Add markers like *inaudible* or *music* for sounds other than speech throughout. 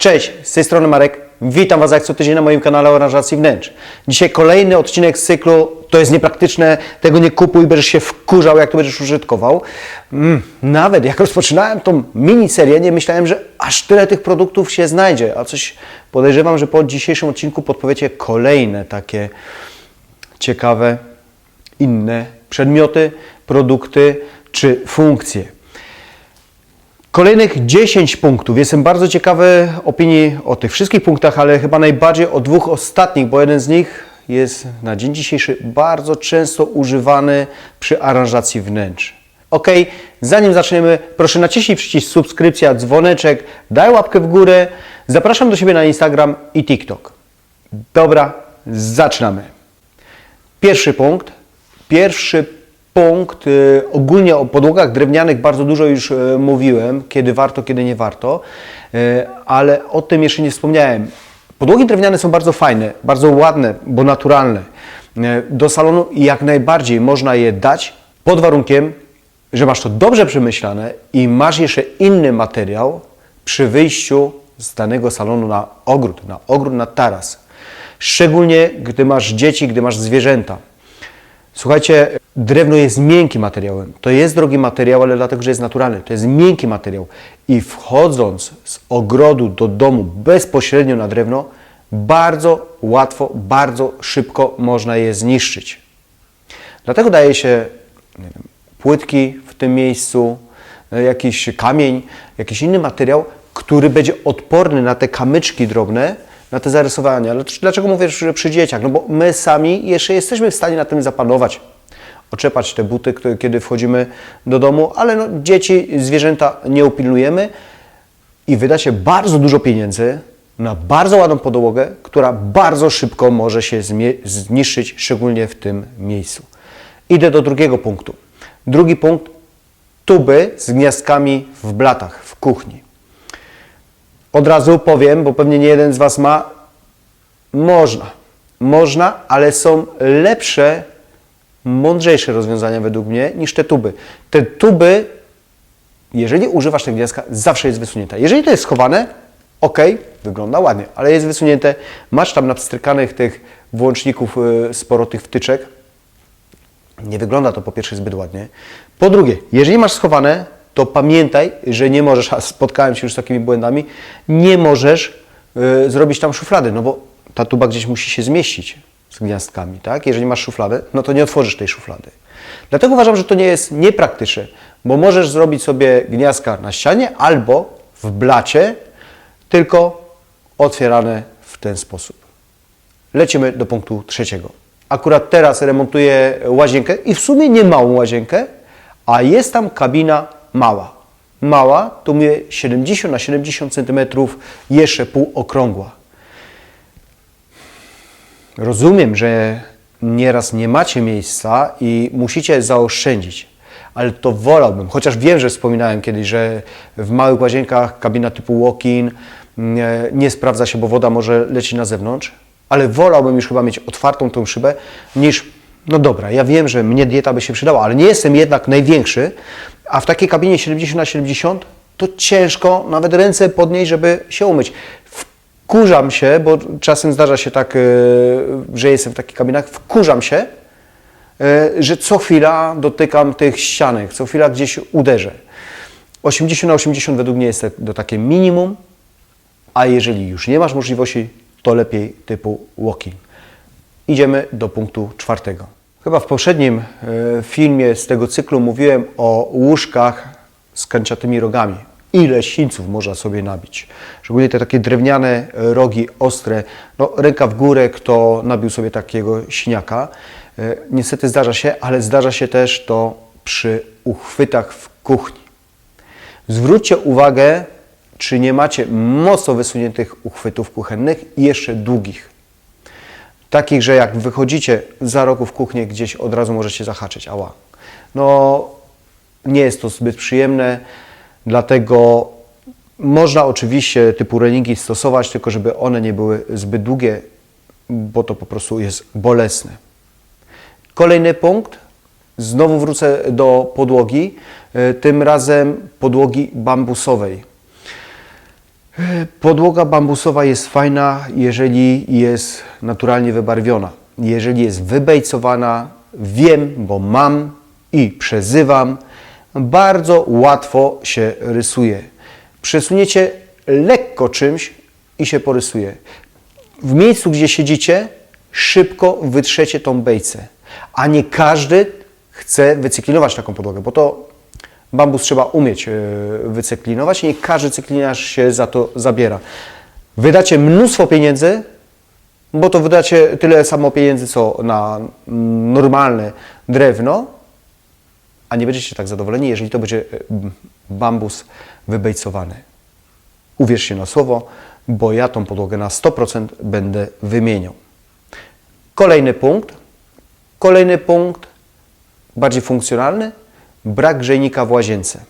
Cześć, z tej strony Marek. Witam Was jak co tydzień na moim kanale Oranżacji Wnętrz. Dzisiaj kolejny odcinek z cyklu To jest niepraktyczne, tego nie kupuj, będziesz się wkurzał, jak to będziesz użytkował. Mm, nawet jak rozpoczynałem tą miniserię, nie myślałem, że aż tyle tych produktów się znajdzie, a coś podejrzewam, że po dzisiejszym odcinku podpowiecie kolejne takie ciekawe, inne przedmioty, produkty czy funkcje. Kolejnych 10 punktów. Jestem bardzo ciekawy opinii o tych wszystkich punktach, ale chyba najbardziej o dwóch ostatnich, bo jeden z nich jest na dzień dzisiejszy bardzo często używany przy aranżacji wnętrz. Ok, zanim zaczniemy, proszę naciśnij przycisk subskrypcja, dzwoneczek, daj łapkę w górę. Zapraszam do siebie na Instagram i TikTok. Dobra, zaczynamy. Pierwszy punkt. Pierwszy punkt. y, Ogólnie o podłogach drewnianych bardzo dużo już y, mówiłem, kiedy warto, kiedy nie warto, y, ale o tym jeszcze nie wspomniałem. Podłogi drewniane są bardzo fajne, bardzo ładne, bo naturalne. Do salonu jak najbardziej można je dać pod warunkiem, że masz to dobrze przemyślane i masz jeszcze inny materiał przy wyjściu z danego salonu na ogród, na ogród, na taras. Szczególnie gdy masz dzieci, gdy masz zwierzęta. Słuchajcie, drewno jest miękkim materiałem. To jest drogi materiał, ale dlatego, że jest naturalny. To jest miękki materiał. I wchodząc z ogrodu do domu bezpośrednio na drewno, bardzo łatwo, bardzo szybko można je zniszczyć. Dlatego daje się wiem, płytki w tym miejscu, e, jakiś kamień, jakiś inny materiał, który będzie odporny na te kamyczki drobne, na te zarysowania. Dlaczego mówię, że przy dzieciach? No bo my sami jeszcze jesteśmy w stanie na tym zapanować. Oczepać te buty, kiedy wchodzimy do domu, ale no, dzieci, zwierzęta nie upilnujemy i wyda się bardzo dużo pieniędzy na bardzo ładną podłogę, która bardzo szybko może się zniszczyć, szczególnie w tym miejscu. Idę do drugiego punktu. Drugi punkt tuby z gniazdkami w blatach w kuchni. Od razu powiem, bo pewnie nie jeden z Was ma, można. Można, ale są lepsze, mądrzejsze rozwiązania według mnie niż te tuby. Te tuby jeżeli używasz tego gniazdka, zawsze jest wysunięta. Jeżeli to jest schowane, ok, wygląda ładnie, ale jest wysunięte, masz tam napstrykanych tych włączników y, sporo tych wtyczek, nie wygląda to po pierwsze zbyt ładnie. Po drugie, jeżeli masz schowane, to pamiętaj, że nie możesz, a spotkałem się już z takimi błędami, nie możesz y, zrobić tam szuflady, no bo ta tuba gdzieś musi się zmieścić z gniazdkami, tak? Jeżeli masz szufladę, no to nie otworzysz tej szuflady. Dlatego uważam, że to nie jest niepraktyczne, bo możesz zrobić sobie gniazdka na ścianie albo w blacie, tylko otwierane w ten sposób. Lecimy do punktu trzeciego. Akurat teraz remontuję łazienkę i w sumie nie małą łazienkę, a jest tam kabina mała. Mała, to mówię 70 na 70 cm, jeszcze półokrągła. Rozumiem, że nieraz nie macie miejsca i musicie zaoszczędzić, ale to wolałbym, chociaż wiem, że wspominałem kiedyś, że w małych łazienkach kabina typu walk-in nie, nie sprawdza się, bo woda może lecieć na zewnątrz, ale wolałbym już chyba mieć otwartą tą szybę niż, no dobra, ja wiem, że mnie dieta by się przydała, ale nie jestem jednak największy, a w takiej kabinie 70 na 70 to ciężko nawet ręce podnieść, żeby się umyć. Wkurzam się, bo czasem zdarza się tak, e, że jestem w takich kabinach, wkurzam się, e, że co chwila dotykam tych ścianek, co chwila gdzieś uderzę. 80 na 80 według mnie jest to takie minimum, a jeżeli już nie masz możliwości, to lepiej typu walking. Idziemy do punktu czwartego. Chyba w poprzednim e, filmie z tego cyklu mówiłem o łóżkach z kanciatymi rogami. Ile sińców można sobie nabić? Szczególnie te takie drewniane e, rogi ostre. No, ręka w górę, kto nabił sobie takiego siniaka. E, Niestety zdarza się, ale zdarza się też to przy uchwytach w kuchni. Zwróćcie uwagę, czy nie macie mocno wysuniętych uchwytów kuchennych i jeszcze długich. Takich, że jak wychodzicie za rogu w kuchnię, gdzieś od razu możecie zahaczyć. Ała. No, nie jest to zbyt przyjemne, dlatego można oczywiście typu reningi stosować, tylko żeby one nie były zbyt długie, bo to po prostu jest bolesne. Kolejny punkt. Znowu wrócę do podłogi, e, tym razem podłogi bambusowej. Podłoga bambusowa jest fajna, jeżeli jest naturalnie wybarwiona. Jeżeli jest wybejcowana, wiem, bo mam i przezywam, bardzo łatwo się rysuje. Przesuniecie lekko czymś i się porysuje. W miejscu, gdzie siedzicie, szybko wytrzecie tą bejcę. A nie każdy chce wycyklinować taką podłogę, bo to bambus trzeba umieć e, wycyklinować i nie każdy cyklinarz się za to zabiera. Wydacie mnóstwo pieniędzy, bo to wydacie tyle samo pieniędzy, co na mm, normalne drewno, a nie będziecie tak zadowoleni, jeżeli to będzie e, bambus wybejcowany. Uwierzcie na słowo, bo ja tą podłogę na 100% będę wymieniał. Kolejny punkt. Kolejny punkt, bardziej funkcjonalny, brak grzejnika w łazience.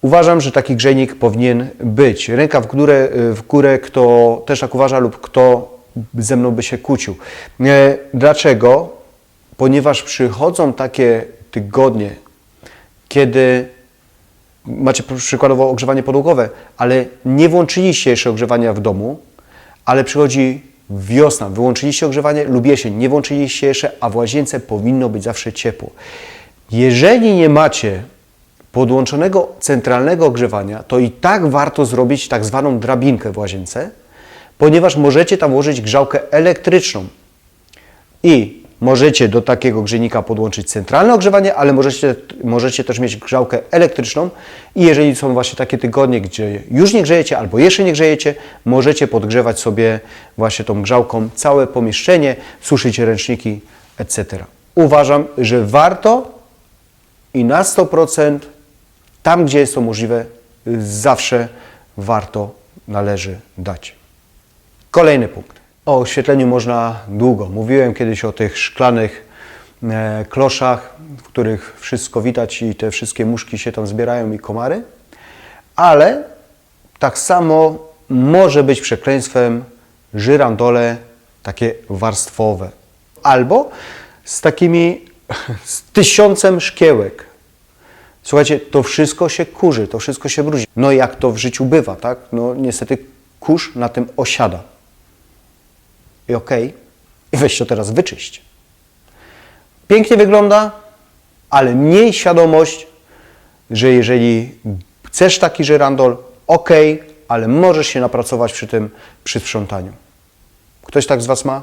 Uważam, że taki grzejnik powinien być. Ręka w górę, w górę, kto też tak uważa lub kto ze mną by się kłócił. E, Dlaczego? Ponieważ przychodzą takie tygodnie, kiedy macie przykładowo ogrzewanie podłogowe, ale nie włączyliście jeszcze ogrzewania w domu, ale przychodzi wiosna, wyłączyliście ogrzewanie lub jesień, nie włączyliście jeszcze, a w łazience powinno być zawsze ciepło. Jeżeli nie macie podłączonego centralnego ogrzewania, to i tak warto zrobić tak zwaną drabinkę w łazience, ponieważ możecie tam włożyć grzałkę elektryczną. I możecie do takiego grzejnika podłączyć centralne ogrzewanie, ale możecie, możecie też mieć grzałkę elektryczną. I jeżeli są właśnie takie tygodnie, gdzie już nie grzejecie albo jeszcze nie grzejecie, możecie podgrzewać sobie właśnie tą grzałką całe pomieszczenie, suszyć ręczniki, etc. Uważam, że warto i na 100% tam, gdzie jest to możliwe, zawsze warto, należy dać. Kolejny punkt. O oświetleniu można długo. Mówiłem kiedyś o tych szklanych e, kloszach, w których wszystko widać i te wszystkie muszki się tam zbierają i komary, ale tak samo może być przekleństwem żyrandole takie warstwowe. Albo z takimi, *laughs* z tysiącem szkiełek. Słuchajcie, to wszystko się kurzy, to wszystko się brudzi. No jak to w życiu bywa, tak? No niestety kurz na tym osiada. I okej, i weź to teraz wyczyść. Pięknie wygląda, ale miej świadomość, że jeżeli chcesz taki żyrandol, ok, ale możesz się napracować przy tym, przy sprzątaniu. Ktoś tak z Was ma?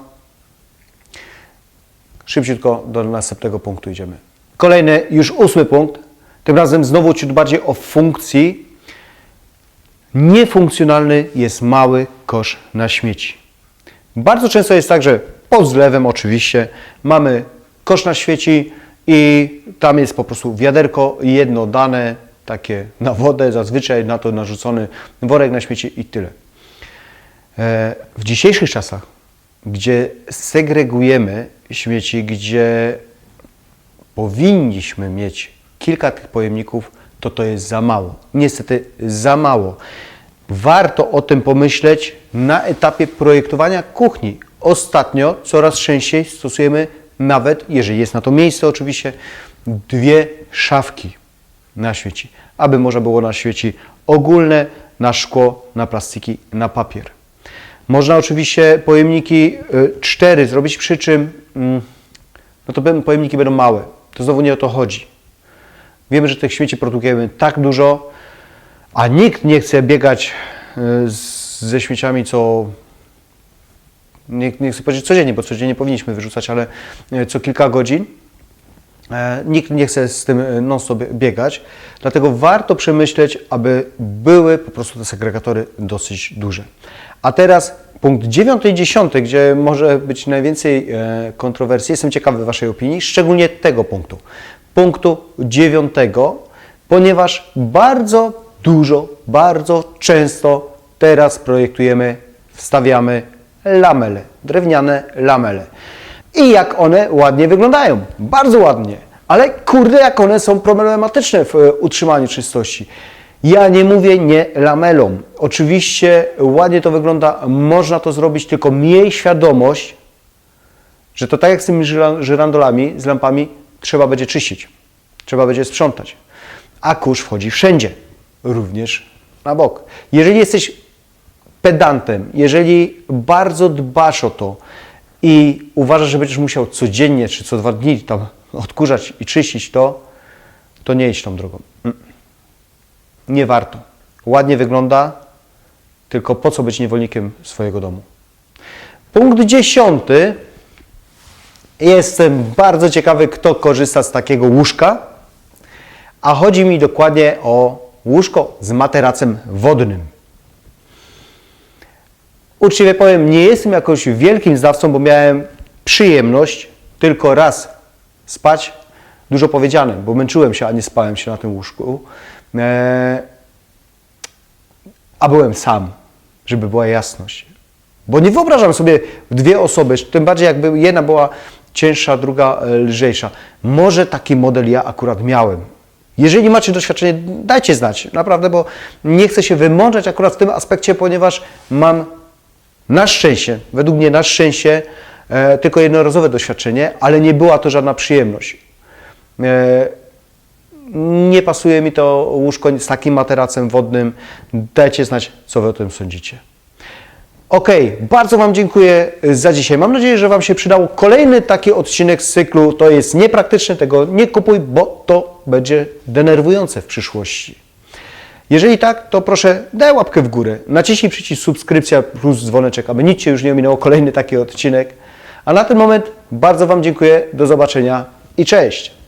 Szybciutko do następnego punktu idziemy. Kolejny, już ósmy punkt. Tym razem znowu ciut bardziej o funkcji. Niefunkcjonalny jest mały kosz na śmieci. Bardzo często jest tak, że pod zlewem oczywiście mamy kosz na świeci i tam jest po prostu wiaderko jedno dane, takie na wodę, zazwyczaj na to narzucony worek na śmieci i tyle. E, W dzisiejszych czasach, gdzie segregujemy śmieci, gdzie powinniśmy mieć kilka tych pojemników, to to jest za mało. Niestety za mało. Warto o tym pomyśleć na etapie projektowania kuchni. Ostatnio coraz częściej stosujemy nawet, jeżeli jest na to miejsce oczywiście, dwie szafki na śmieci, aby można było na śmieci ogólne, na szkło, na plastiki, na papier. Można oczywiście pojemniki y, cztery zrobić, przy czym mm, no to pojemniki będą małe. To znowu nie o to chodzi. Wiemy, że tych śmieci produkujemy tak dużo, a nikt nie chce biegać y, ze śmieciami, co nie, nie chcę powiedzieć codziennie, bo codziennie powinniśmy wyrzucać, ale y, co kilka godzin. E, Nikt nie chce z tym e, non-stop biegać, dlatego warto przemyśleć, aby były po prostu te segregatory dosyć duże. A teraz punkt 9 i 10, gdzie może być najwięcej e, kontrowersji. Jestem ciekawy Waszej opinii, szczególnie tego punktu. Punktu 9, ponieważ bardzo dużo, bardzo często teraz projektujemy, wstawiamy lamele, drewniane lamele. I jak one ładnie wyglądają. Bardzo ładnie. Ale kurde, jak one są problematyczne w e, utrzymaniu czystości. Ja nie mówię nie lamelą. Oczywiście ładnie to wygląda, można to zrobić, tylko miej świadomość, że to tak jak z tymi żyra- żyrandolami, z lampami, trzeba będzie czyścić. Trzeba będzie sprzątać. A kurz wchodzi wszędzie. Również na bok. Jeżeli jesteś pedantem, jeżeli bardzo dbasz o to i uważasz, że będziesz musiał codziennie czy co dwa dni tam odkurzać i czyścić to, to nie idź tą drogą. Mm. Nie warto. Ładnie wygląda, tylko po co być niewolnikiem swojego domu? Punkt dziesiąty. Jestem bardzo ciekawy, kto korzysta z takiego łóżka, a chodzi mi dokładnie o łóżko z materacem wodnym. Uczciwie powiem, nie jestem jakoś wielkim znawcą, bo miałem przyjemność tylko raz spać. Dużo powiedziane, bo męczyłem się, a nie spałem się na tym łóżku. Eee, a byłem sam, żeby była jasność. Bo nie wyobrażam sobie dwie osoby, tym bardziej jakby jedna była cięższa, druga lżejsza. Może taki model ja akurat miałem. Jeżeli macie doświadczenie, dajcie znać, naprawdę, bo nie chcę się wymądrzać akurat w tym aspekcie, ponieważ mam na szczęście, według mnie na szczęście, e, tylko jednorazowe doświadczenie, ale nie była to żadna przyjemność. E, nie pasuje mi to łóżko z takim materacem wodnym. Dajcie znać, co Wy o tym sądzicie. Ok, bardzo Wam dziękuję za dzisiaj. Mam nadzieję, że Wam się przydało. Kolejny taki odcinek z cyklu to jest niepraktyczny, tego nie kupuj, bo to będzie denerwujące w przyszłości. Jeżeli tak, to proszę daj łapkę w górę, naciśnij przycisk subskrypcja plus dzwoneczek, aby nic Cię już nie ominęło kolejny taki odcinek. A na ten moment bardzo Wam dziękuję, do zobaczenia i cześć!